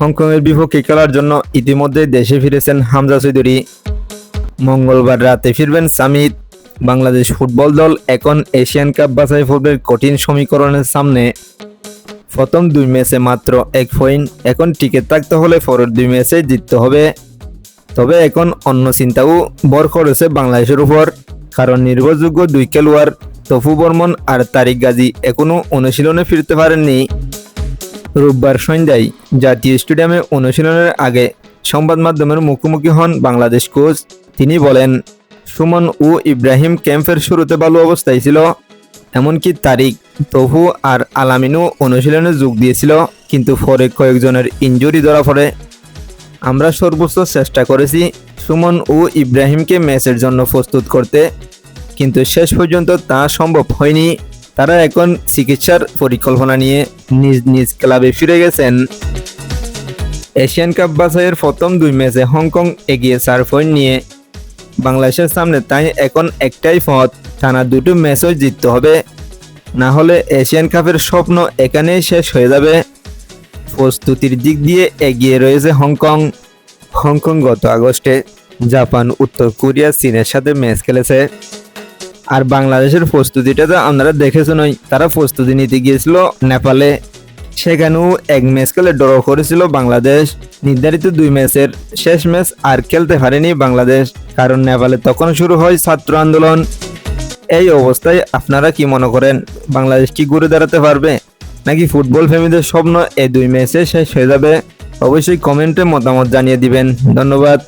হংকংয়ের বিপক্ষে খেলার জন্য ইতিমধ্যে দেশে ফিরেছেন হামজা চৌধুরী। মঙ্গলবার রাতে ফিরবেন সামিত বাংলাদেশ ফুটবল দল এখন এশিয়ান কাপ বাছাই পর্বের কঠিন সমীকরণের সামনে। প্রথম দুই ম্যাচে মাত্র এক পয়েন্ট, এখন টিকে থাকতে হলে পরের দুই ম্যাচে জিততে হবে। তবে এখন অন্য চিন্তাও বর করেছে বাংলাদেশের উপর। কারণ নির্ভরযোগ্য দুই খেলোয়াড় তফু বর্মন আর তারিক গাজী এখনও অনুশীলনে ফিরতে পারেননি। রোববার সন্ধ্যায় জাতীয় স্টেডিয়ামে অনুশীলনের আগে সংবাদ মাধ্যমের মুখোমুখি হন বাংলাদেশ কোচ। তিনি বলেন, সুমন ও ইব্রাহিম ক্যাম্পের শুরুতে ভালো অবস্থায় ছিল, এমনকি তারিক, তহু আর আলামিনও অনুশীলনে যোগ দিয়েছিল, কিন্তু পরে কয়েকজনের ইনজুরি ধরা পড়ে। আমরা সর্বোচ্চ চেষ্টা করেছি সুমন ও ইব্রাহিমকে ম্যাচের জন্য প্রস্তুত করতে, কিন্তু শেষ পর্যন্ত তা সম্ভব হয়নি। তারা এখন চিকিৎসার পরিকল্পনা নিয়ে নিজ নিজ ক্লাবে ফিরে গেছেন। এশিয়ান কাপ বাছাইয়ের প্রথম দুই ম্যাচে হংকং এগিয়ে চার পয়েন্ট নিয়ে বাংলাদেশের সামনে তাই এখন একটাই পথ, টানা দুটো ম্যাচও জিততে হবে। না হলে এশিয়ান কাপের স্বপ্ন এখানেই শেষ হয়ে যাবে। প্রস্তুতির দিক দিয়ে এগিয়ে রয়েছে হংকং। হংকং গত আগস্টে জাপান, উত্তর কোরিয়া, চীনের সাথে ম্যাচ খেলেছে। আর বাংলাদেশের প্রস্তুতিটা তো আপনারা দেখেছ নয়, তারা প্রস্তুতি নিতে গিয়েছিল নেপালে। সেখানেও এক ম্যাচ খেলে ড্র করেছিল বাংলাদেশ। নির্ধারিত দুই ম্যাচের শেষ ম্যাচ আর খেলতে পারেনি বাংলাদেশ, কারণ নেপালে তখন শুরু হয় ছাত্র আন্দোলন। এই অবস্থায় আপনারা কি মনে করেন, বাংলাদেশ কি ঘুরে দাঁড়াতে পারবে? নাকি ফুটবল প্রেমীদের স্বপ্ন এই দুই ম্যাচে শেষ হয়ে যাবে? অবশ্যই কমেন্টে মতামত জানিয়ে দিবেন। ধন্যবাদ।